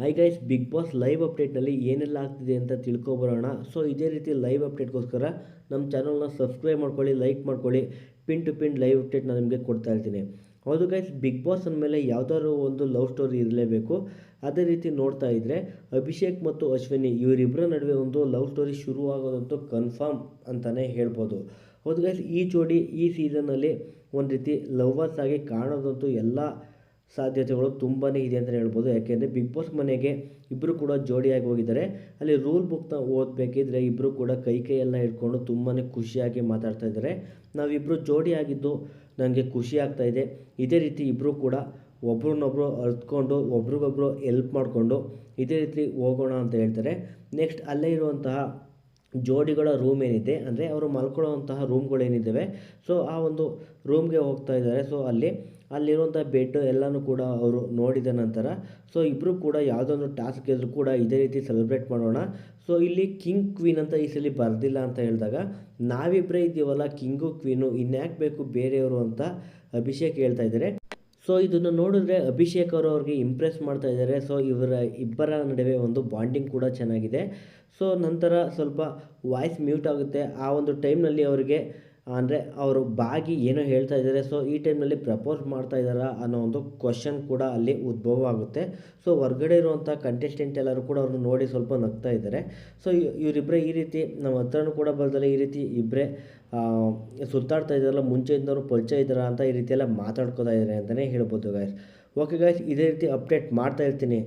Hi guys Big Boss live ಅಪ್ಡೇಟ್ನಲ್ಲಿ ಏನೆಲ್ಲ ಆಗ್ತಿದೆ ಅಂತ ತಿಳ್ಕೊಬರೋಣ. ಸೊ ಇದೇ ರೀತಿ ಲೈವ್ ಅಪ್ಡೇಟ್ಗೋಸ್ಕರ ನಮ್ಮ ಚಾನಲ್ನ ಸಬ್ಸ್ಕ್ರೈಬ್ ಮಾಡ್ಕೊಳ್ಳಿ ಲೈಕ್ ಮಾಡ್ಕೊಳ್ಳಿ. Pin to pin live update ನಿಮಗೆ ಕೊಡ್ತಾ ಇರ್ತೀನಿ. ಹೌದು ಗೈಸ್ ಬಿಗ್ ಬಾಸ್ ಅಂದಮೇಲೆ ಯಾವುದಾದ್ರು ಒಂದು ಲವ್ ಸ್ಟೋರಿ ಇರಲೇಬೇಕು. ಅದೇ ರೀತಿ ನೋಡ್ತಾ ಇದ್ದರೆ ಅಭಿಷೇಕ್ ಮತ್ತು ಅಶ್ವಿನಿ ಇವರಿಬ್ಬರ ನಡುವೆ ಒಂದು ಲವ್ ಸ್ಟೋರಿ ಶುರುವಾಗೋದಂತೂ ಕನ್ಫರ್ಮ್ ಅಂತಲೇ ಹೇಳ್ಬೋದು. ಹೌದು ಗೈಸ್ ಈ ಜೋಡಿ ಈ ಸೀಸನ್ನಲ್ಲಿ ಒಂದು ರೀತಿ ಲವ್ವರ್ಸ್ ಆಗಿ ಕಾಣೋದಂತೂ ಎಲ್ಲ ಸಾಧ್ಯತೆಗಳು ತುಂಬಾ ಇದೆ ಅಂತಲೇ ಹೇಳ್ಬೋದು. ಯಾಕೆಂದರೆ ಬಿಗ್ ಬಾಸ್ ಮನೆಗೆ ಇಬ್ಬರು ಕೂಡ ಜೋಡಿಯಾಗಿ ಹೋಗಿದ್ದಾರೆ. ಅಲ್ಲಿ ರೂಲ್ ಬುಕ್ನ ಓದಬೇಕಿದ್ರೆ ಇಬ್ಬರು ಕೂಡ ಕೈ ಕೈಯೆಲ್ಲ ಹಿಡ್ಕೊಂಡು ತುಂಬಾ ಖುಷಿಯಾಗಿ ಮಾತಾಡ್ತಾ ಇದ್ದಾರೆ. ನಾವಿಬ್ಬರು ಜೋಡಿಯಾಗಿದ್ದು ನನಗೆ ಖುಷಿ ಆಗ್ತಾ ಇದೆ. ಇದೇ ರೀತಿ ಇಬ್ಬರು ಕೂಡ ಒಬ್ರನ್ನೊಬ್ಬರು ಅರ್ತ್ಕೊಂಡು ಒಬ್ರಿಗೊಬ್ರು ಎಲ್ಪ್ ಮಾಡಿಕೊಂಡು ಇದೇ ರೀತಿ ಹೋಗೋಣ ಅಂತ ಹೇಳ್ತಾರೆ. ನೆಕ್ಸ್ಟ್ ಅಲ್ಲೇ ಇರುವಂತಹ ಜೋಡಿಗಳ ರೂಮ್ ಏನಿದೆ, ಅಂದರೆ ಅವರು ಮಲ್ಕೊಳ್ಳುವಂತಹ ರೂಮ್ಗಳೇನಿದ್ದಾವೆ ಸೊ ಆ ಒಂದು ರೂಮ್ಗೆ ಹೋಗ್ತಾ ಇದ್ದಾರೆ. ಸೊ ಅಲ್ಲಿ ಅಲ್ಲಿರುವಂಥ ಬೆಡ್ ಎಲ್ಲನೂ ಕೂಡ ಅವರು ನೋಡಿದ ನಂತರ ಸೊ ಇಬ್ಬರು ಕೂಡ ಯಾವುದೋ ಒಂದು ಟಾಸ್ಕ್ ಇದ್ರೂ ಕೂಡ ಇದೇ ರೀತಿ ಸೆಲೆಬ್ರೇಟ್ ಮಾಡೋಣ. ಸೊ ಇಲ್ಲಿ ಕಿಂಗ್ ಕ್ವೀನ್ ಅಂತ ಈ ಸಲ ಬರೆದಿಲ್ಲ ಅಂತ ಹೇಳಿದಾಗ ನಾವಿಬ್ಬರೇ ಇದ್ದೀವಲ್ಲ ಕಿಂಗು ಕ್ವೀನು ಇನ್ಯಾಕೆ ಬೇಕು ಬೇರೆಯವರು ಅಂತ ಅಭಿಷೇಕ್ ಹೇಳ್ತಾ ಇದ್ದಾರೆ. ಸೊ ಇದನ್ನು ನೋಡಿದ್ರೆ ಅಭಿಷೇಕ್ ಅವರು ಅವ್ರಿಗೆ ಇಂಪ್ರೆಸ್ ಮಾಡ್ತಾ ಇದ್ದಾರೆ. ಸೊ ಇವರ ಇಬ್ಬರ ನಡುವೆ ಒಂದು ಬಾಂಡಿಂಗ್ ಕೂಡ ಚೆನ್ನಾಗಿದೆ. ಸೊ ನಂತರ ಸ್ವಲ್ಪ ವಾಯ್ಸ್ ಮ್ಯೂಟ್ ಆಗುತ್ತೆ. ಆ ಒಂದು ಟೈಮ್ನಲ್ಲಿ ಅವರಿಗೆ ಅಂದರೆ ಅವರು ಬಾಗಿ ಏನೋ ಹೇಳ್ತಾ ಇದ್ದಾರೆ. ಸೊ ಈ ಟೈಮ್ನಲ್ಲಿ ಪ್ರಪೋಸ್ ಮಾಡ್ತಾ ಇದ್ದಾರಾ ಅನ್ನೋ ಒಂದು ಕ್ವಶನ್ ಕೂಡ ಅಲ್ಲಿ ಉದ್ಭವ ಆಗುತ್ತೆ ಸೊ ಹೊರ್ಗಡೆ ಇರುವಂಥ ಕಂಟೆಸ್ಟೆಂಟ್ ಎಲ್ಲರೂ ಕೂಡ ಅವ್ರನ್ನ ನೋಡಿ ಸ್ವಲ್ಪ ನಗ್ತಾ ಇದ್ದಾರೆ. ಸೊ ಇವರಿಬ್ಬರೇ ಈ ರೀತಿ ನಮ್ಮ ಹತ್ರನೂ ಕೂಡ ಬರ್ದಲ್ಲ ಈ ರೀತಿ ಇಬ್ಬರೇ ಸುತ್ತಾಡ್ತಾ ಇದ್ದಾರಲ್ಲ ಮುಂಚೆಯಿಂದನೂ ಪರಿಚಯ ಇದ್ದಾರಾ ಅಂತ ಈ ರೀತಿ ಎಲ್ಲ ಮಾತಾಡ್ಕೋತಾ ಇದ್ದಾರೆ ಅಂತಲೇ ಹೇಳ್ಬೋದು ಗಾಯ್ಸ್ ಓಕೆ ಗಾಯ್ಸ್ ಇದೇ ರೀತಿ ಅಪ್ಡೇಟ್ ಮಾಡ್ತಾ ಇರ್ತೀನಿ.